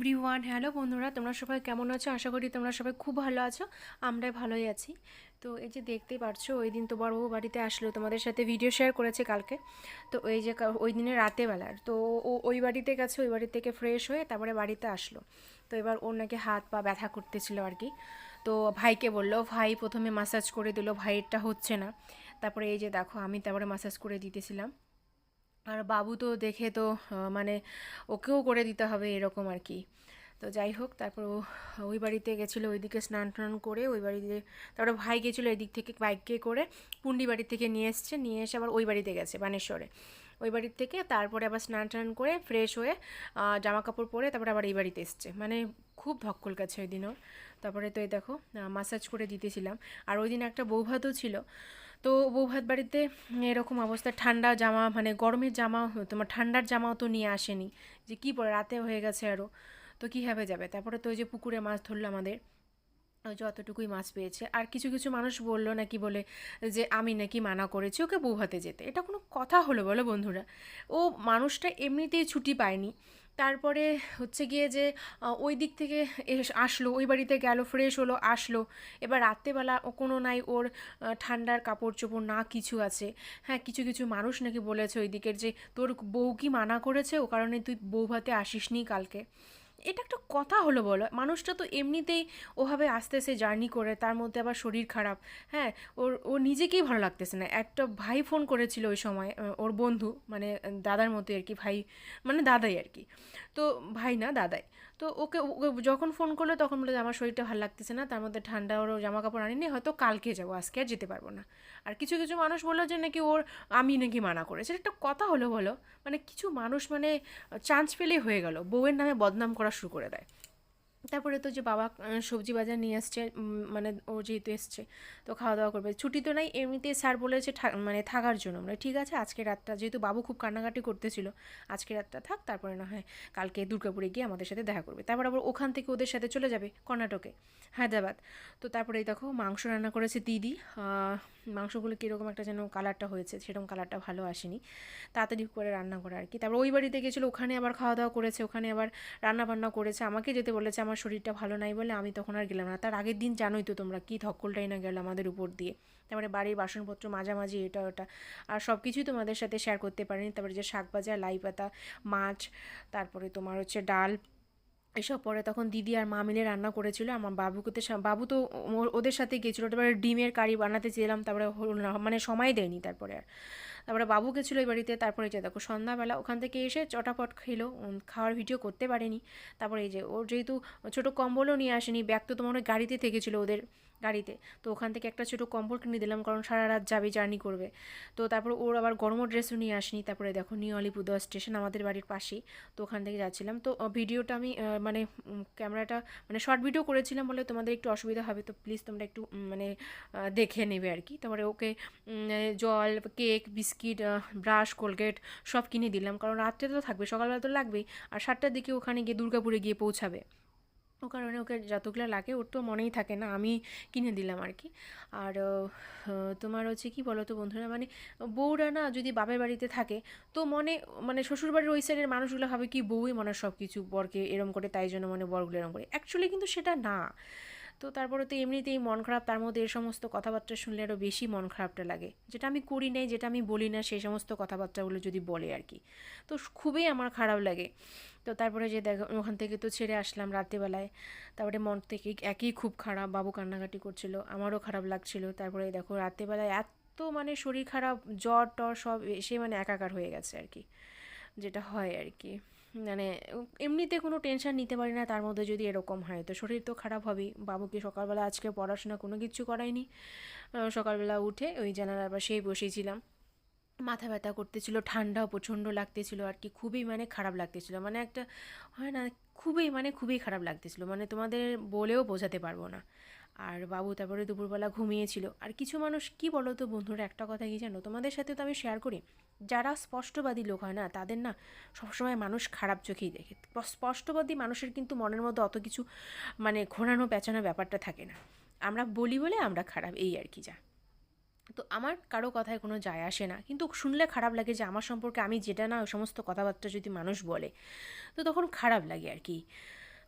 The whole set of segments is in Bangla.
এভরিওয়ান হ্যালো বন্ধুরা, তোমরা সবাই কেমন আছো? আশা করি তোমরা সবাই খুব ভালো আছো। আমরাই ভালোই আছি। তো এই যে দেখতেই পারছ ওই দিন তো বড়বাবু বাড়িতে আসলো, তোমাদের সাথে ভিডিও শেয়ার করেছে কালকে। তো ওই যে ওই দিনে রাতেবেলার তো ও ওই বাড়িতে গেছে, ওই বাড়ি থেকে ফ্রেশ হয়ে তারপরে বাড়িতে আসলো। তো এবার ওর নাকি হাত পা ব্যথা করতেছিল আর কি। তো ভাইকে বলল, ভাই, প্রথমে মাসাজ করে দিল, ভাইয়েরটা হচ্ছে না। তারপরে এই যে দেখো, আমি তারপরে মাসাজ করে দিতেছিলাম। আর বাবু তো দেখে তো মানে ওকেও করে দিতে হবে এরকম আর কি। তো যাই হোক, তারপর ওই বাড়িতে গেছিল, ওইদিকে স্নান টান করে ওই বাড়িতে, তারপরে ভাই গেছিল এদিক থেকে বাইকে করে পুন্ডি বাড়ি থেকে নিয়ে এসছে, নিয়ে এসে আবার ওই বাড়িতে গেছে বানেশ্বরে। ওই বাড়ির থেকে তারপরে আবার স্নান টান করে ফ্রেশ হয়ে জামা কাপড় পরে তারপরে আবার এই বাড়িতে এসছে। মানে খুব ধক্কল কাছে ওই দিনও তারপরে তো এই দেখো মাসাজ করে দিতেছিলাম। আর ওই দিন একটা বৌভাতও ছিল। তো বৌভাত বাড়িতে এরকম অবস্থা, ঠান্ডা জামা মানে গরমের জামা, তোমার ঠান্ডার জামাও তো নিয়ে আসেনি। যে কী পরে, রাতে হয়ে গেছে আরও তো কীভাবে যাবে? তারপরে তো ওই যে পুকুরে মাছ ধরলো আমাদের। যতটুকুই মাছ পেয়েছে। আর কিছু কিছু মানুষ বলল নাকি বলে যে, আমি নাকি মানা করেছি ওকে বৌভাতে যেতে। এটা কোনো কথা হলো বলো বন্ধুরা। ও মানুষটা এমনিতেই ছুটি পায়নি। তারপরে হচ্ছে গিয়ে যে ওই দিক থেকে আসলো, ওই বাড়িতে গেল ফ্রেশ হলো, আসলো। এবার রাত্রেবেলা ও কোনো নাই ওর ঠান্ডার কাপড় চোপড় না কিছু আছে। হ্যাঁ কিছু কিছু মানুষ নাকি বলেছে ওই দিকের যে, তোর বউ কি মানা করেছে? ও কারণে তুই বউ ভাতে আসিসনি কালকে। এটা একটা কথা হলো বলো। মানুষটা তো এমনিতেই ওভাবে আসতেছে জার্নি করে, তার মধ্যে আবার শরীর খারাপ। হ্যাঁ ওর, ও নিজেকেই ভালো লাগতেছে না। একটা ভাই ফোন করেছিল ওই সময় ওর বন্ধু মানে দাদার মতোই আর কি, ভাই মানে দাদাই আর কি। তো ভাই না, দাদাই। তো ওকে যখন ফোন করল তখন বলে আমার শরীরটা ভালো লাগতেছে না, তার মধ্যে ঠান্ডা ওর জামা কাপড় আনিনি হয়তো কালকে যাব, আজকে আর যেতে পারব না। আর কিছু কিছু মানুষ বলল যে, নাকি ওর, আমি নাকি মানা করে সেটা একটা কথা হলো বলো। মানে কিছু মানুষ মানে চান্স পেলেই হয়ে গেল। বউয়ের নামে বদনাম করা শুরু করে দেয়। তারপরে তো যে বাবা সবজি বাজার নিয়ে আসছে মানে ও যেহেতু এসছে, তো খাওয়া দাওয়া করবে। ছুটি তো নাই, এমনিতে স্যার বলেছে মানে থাকার জন্য। মানে ঠিক আছে, আজকে রাতটা, যেহেতু বাবু খুব কান্নাকাটি করতেছিল, আজকে রাতটা থাক, তারপরে না হয় কালকে দুর্গাপুরে গিয়ে আমাদের সাথে দেখা করবে। তারপর আবার ওখান থেকে ওদের সাথে চলে যাবে কর্ণাটকে, হায়দ্রাবাদ। তো তারপরে দেখো মাংস রান্না করেছে দিদি মাংসগুলো কীরকম একটা যেন কালারটা হয়েছে, সেরকম কালারটা ভালো আসেনি। তাড়াতাড়ি করে রান্না করে আর কি। তারপর ওই বাড়িতে গেছিল, ওখানে আবার খাওয়া দাওয়া করেছে, ওখানে আবার রান্না বান্না করেছে। আমাকে যেতে বলেছে, আমার শরীরটা ভালো নাই বলে আমি তখন আর গেলাম না। তার আগের দিন জানোই তো তোমরা কী ধক্কলটাই না গেল আমাদের উপর দিয়ে। তারপরে বাড়ির বাসনপত্র মাঝামাঝি, এটা, ওটা। আর সব কিছুই তোমাদের সাথে শেয়ার করতে পারিনি। তারপরে যে শাক ভাজা লাই পাতা, মাছ, তারপরে তোমার হচ্ছে ডাল এসব পরে তখন দিদি আর মা মিলে রান্না করেছিল। আমার বাবুকে তো বাবু তো ওদের সাথে গেছিল। তারপরে ডিমের কারি বানাতে চেয়েলাম তারপরে মানে সময় দেয়নি তারপরে আর। তারপরে বাবু গেছিল এই বাড়িতে, তারপরে যে দেখো সন্ধ্যাবেলা ওখান থেকে এসে চটাপট খেলো খাওয়ার ভিডিও করতে পারেনি। তারপরে এই যে ওর যেহেতু ছোটো কম্বলও নিয়ে আসেনি, ব্যাগ তো তোমার গাড়িতে থেকেছিলো ওদের। গাড়িতে। তো ওখান থেকে একটা ছোটো কম্বল কিনে দিলাম, কারণ সারা রাত যাবে, জার্নি করবে। তো তারপর ওর আবার গরমও ড্রেসও নিয়ে আসনি। তারপরে দেখো নিউ আলিপুরদুয়ার স্টেশন, আমাদের বাড়ির পাশেই। তো ওখান থেকে যাচ্ছিলাম। তো ভিডিওটা আমি মানে ক্যামেরাটা মানে শর্ট ভিডিও করেছিলাম বলে তোমাদের একটু অসুবিধা হবে। তো প্লিজ তোমরা একটু মানে দেখে নেবে আর কি। তারপরে ওকে জল কেক বিস্কিট ব্রাশ কোলগেট সব কিনে দিলাম। কারণ রাত্রে তো থাকবে, সকালবেলা তো লাগবেই। আর সাতটার দিকে ওখানে গিয়ে দুর্গাপুরে গিয়ে পৌঁছাবে। ও কারণে ওকে যতগুলো লাগে ওর তো মনেই থাকে না, আমি কিনে দিলাম আর কি আর তোমার হচ্ছে কি বলো তো বন্ধুরা মানে বউরা না যদি বাপের বাড়িতে থাকে, তো মনে মানে শ্বশুরবাড়ির ওই সাইডের মানুষগুলো ভাবে কি বউই মনে সব কিছু বরকে এরম করে, তাই জন্য মনে বরগুলো এরম করে। অ্যাকচুয়ালি কিন্তু সেটা না। তো তারপরে তো এমনিতেই মন খারাপ, তার মধ্যে এ সমস্ত কথাবার্তা শুনলে আরও বেশি মন খারাপটা লাগে। যেটা আমি করি নাই, যেটা আমি বলি না, সেই সমস্ত কথাবার্তাগুলো যদি বলে আর কি তো খুবই আমার খারাপ লাগে। তো তারপরে যে দেখো, ওখান থেকে তো ছেড়ে আসলাম রাত্রিবেলায়। তারপরে মন থেকে একই খুব খারাপ, বাবু কান্নাকাটি করছিল, আমারও খারাপ লাগছিল। তারপরে দেখো রাত্রিবেলায় এত মানে শরীর খারাপ, জ্বর টর সব এসে মানে একাকার হয়ে গেছে আর কি যেটা হয় আর কি মানে এমনিতে কোনো টেনশন নিতে পারি না, তার মধ্যে যদি এরকম হয়। তো শরীর তো খারাপ হবেই। বাবুকে সকালবেলা আজকে পড়াশোনা কোনো কিছু করায়নি। সকালবেলা উঠে ওই জানালার পাশেই বসেছিলাম। মাথা ব্যথা করতেছিল, ঠান্ডাও প্রচণ্ড লাগতেছিল আর কি, খুবই মানে খারাপ লাগতেছিল। মানে একটা হয় না, খুবই মানে খুবই খারাপ লাগতেছিল। মানে তোমাদের বলেও বোঝাতে পারব না। আর বাবু তারপরে দুপুরবেলা ঘুমিয়েছিল। আর কিছু মানুষ, কি বলো তো বন্ধুরা, একটা কথা কি জানো? তোমাদের সাথে তো আমি শেয়ার করি। যারা স্পষ্টবাদী লোক হয় না, তাদের না সবসময় মানুষ খারাপ চোখেই দেখে। স্পষ্টবাদী মানুষের কিন্তু মনের মধ্যে অত কিছু মানে ঘোরানো পেঁচানো ব্যাপারটা থাকে না। আমরা বলি বলে আমরা খারাপ, এই আর কি যা। তো আমার কারও কথায় কোনো যায় আসে না। কিন্তু শুনলে খারাপ লাগে যে, আমার সম্পর্কে আমি যেটা না, ওই সমস্ত কথাবার্তা যদি মানুষ বলে, তো তখন খারাপ লাগে আর কি।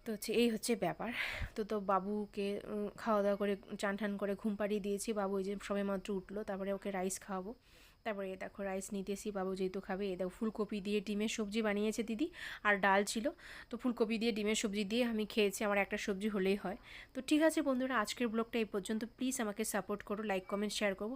তো হচ্ছে এই হচ্ছে ব্যাপার। তো তো বাবুকে খাওয়া দাওয়া করে চান টান করে ঘুম পাড়িয়ে দিয়েছি। বাবু ওই যে সবে মাত্র উঠল, তারপরে ওকে রাইস খাওয়াবো। তারপরে এ দেখো রাইস নিতেছি, বাবু যেহেতু খাবে এ দেখো ফুলকপি দিয়ে ডিমের সবজি বানিয়েছে দিদি, আর ডাল ছিল। তো ফুলকপি দিয়ে, ডিমের সবজি দিয়ে আমি খেয়েছি, আমার একটা সবজি হলেই হয়। তো ঠিক আছে বন্ধুরা, আজকের ব্লগটা এই পর্যন্ত। প্লিজ আমাকে সাপোর্ট করো লাইক কমেন্ট শেয়ার করো।